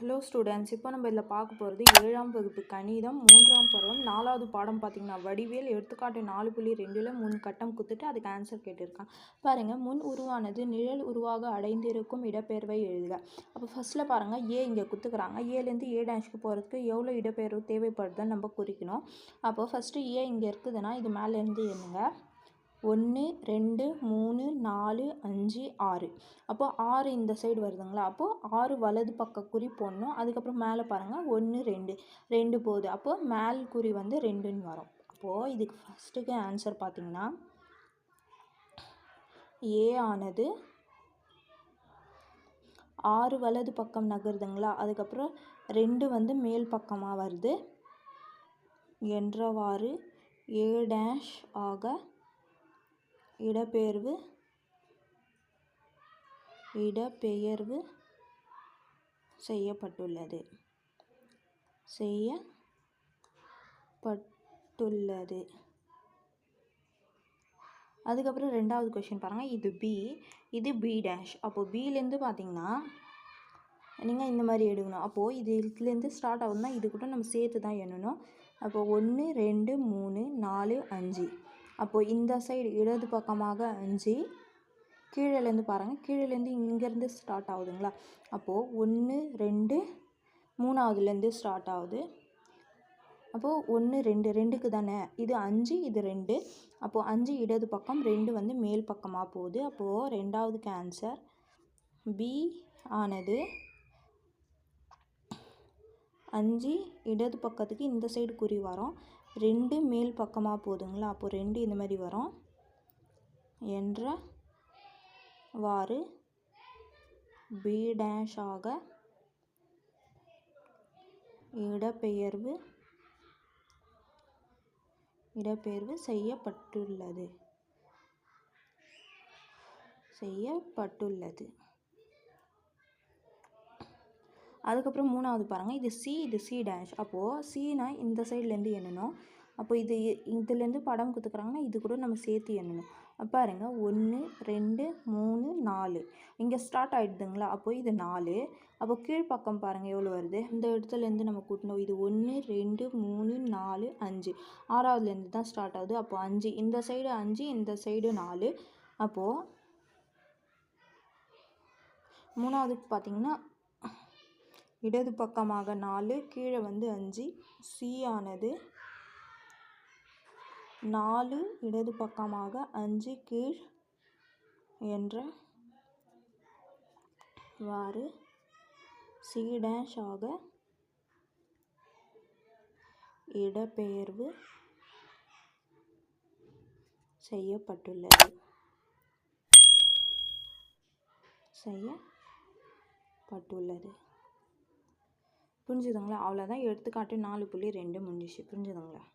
Hello students இப்போ நம்ம இதில் பார்க்க போகிறது ஏழாம் வகுப்பு கணிதம் மூன்றாம் பருவம் நாலாவது பாடம் பார்த்தீங்கன்னா வடிவேல் எடுத்துக்காட்டு நாலு புள்ளி ரெண்டில் மூணு கட்டம் குத்துட்டு அதுக்கு ஆன்சர் கேட்டிருக்கான். பாருங்கள் முன் உருவானது நிழல் உருவாக அடைந்திருக்கும் இடப்பெயர்வை எழுதுக. அப்போ ஃபஸ்ட்டில் பாருங்கள் ஏ இங்கே குத்துக்கிறாங்க. ஏலேருந்து ஏ டேஷ்க்கு போகிறதுக்கு எவ்வளோ இடப்பெயர்வு தேவைப்படுதுன்னு நம்ம குறிக்கணும். அப்போ ஃபஸ்ட்டு ஏ இங்கே இருக்குதுன்னா இது மேலேருந்து என்னங்க? ஒன்று ரெண்டு மூணு நாலு அஞ்சு ஆறு. அப்போது ஆறு இந்த சைடு வருதுங்களா? அப்போது ஆறு வலது பக்க குறி போடணும். அதுக்கப்புறம் மேலே பாருங்கள் ஒன்று ரெண்டு. ரெண்டு போகுது. அப்போது மேல் குறி வந்து ரெண்டுன்னு வரும். அப்போது இதுக்கு ஃபஸ்ட்டுக்கு ஆன்சர் பார்த்திங்கன்னா ஏ ஆனது ஆறு வலது பக்கம் நகருதுங்களா? அதுக்கப்புறம் ரெண்டு வந்து மேல் பக்கமாக வருது. என்றவாறு ஏ டேஷ் ஆக இடப்பெயர்வு இடப்பெயர்வு செய்யப்பட்டுள்ளது. செய்யப்பட்டுள்ளது. அதுக்கப்புறம் ரெண்டாவது கொஷின் பாருங்கள் இது பி இது பி டேஷ் அப்போது பிலேருந்து பார்த்தீங்கன்னா நீங்கள் இந்த மாதிரி எடுக்கணும். அப்போது இது இதுலேருந்து ஸ்டார்ட் ஆகுதுன்னா இது கூட நம்ம சேர்த்து தான் எண்ணணும். அப்போது ஒன்று ரெண்டு மூணு நாலு அஞ்சு. அப்போது இந்த சைடு இடது பக்கமாக அஞ்சு கீழேலேருந்து பாருங்கள் கீழேலேருந்து இங்கேருந்து ஸ்டார்ட் ஆகுதுங்களா? அப்போது ஒன்று ரெண்டு மூணாவதுலேருந்து ஸ்டார்ட் ஆகுது. அப்போது ஒன்று ரெண்டு ரெண்டுக்கு தானே? இது அஞ்சு இது ரெண்டு. அப்போது அஞ்சு இடது பக்கம் ரெண்டு வந்து மேல் பக்கமாக போகுது. அப்போது ரெண்டாவதுக்கு ஆன்சர் பி ஆனது அஞ்சு இடது பக்கத்துக்கு இந்த சைடு குறி வரும். ரெண்டு மேல் பக்கமாக போகுதுங்களா அப்போது ரெண்டு இந்த மாதிரி வரும். என்ற வாறு பி டேஷ் ஆக இடப்பெயர்வு இடப்பெயர்வு செய்யப்பட்டுள்ளது. செய்யப்பட்டுள்ளது. அதுக்கப்புறம் மூணாவது பாருங்கள் இது சி இது சி டேஷ் அப்போது சீனா இந்த சைட்லேருந்து எண்ணணும். அப்போ இது இதுலேருந்து படம் கொடுத்துக்குறாங்கன்னா இது கூட நம்ம சேர்த்து எண்ணணும். பாருங்க. ஒன்று ரெண்டு மூணு நாலு. இங்கே ஸ்டார்ட் ஆகிடுதுங்களா அப்போ இது நாலு. அப்போ கீழ்ப்பக்கம் பாருங்கள் எவ்வளோ வருது? இந்த இடத்துலேருந்து நம்ம கூட்டணும் இது ஒன்று ரெண்டு மூணு நாலு அஞ்சு. ஆறாவதுலேருந்து தான் ஸ்டார்ட் ஆகுது. அப்போ அஞ்சு. இந்த சைடு அஞ்சு இந்த சைடு நாலு. அப்போது மூணாவதுக்கு பார்த்தீங்கன்னா இடது பக்கமாக நாலு கீழே வந்து அஞ்சு சி ஆனது நாலு இடது பக்கமாக அஞ்சு கீழ் என்ற வாறு சி டேஷ் ஆக இடப்பெயர்வு செய்யப்பட்டுள்ளது. செய்யப்பட்டுள்ளது. புரிஞ்சுதுங்களா? அவ்வளோதான் எடுத்துக்காட்டு நாலு புள்ளி ரெண்டு முடிஞ்சிச்சு. புரிஞ்சுதுங்களா?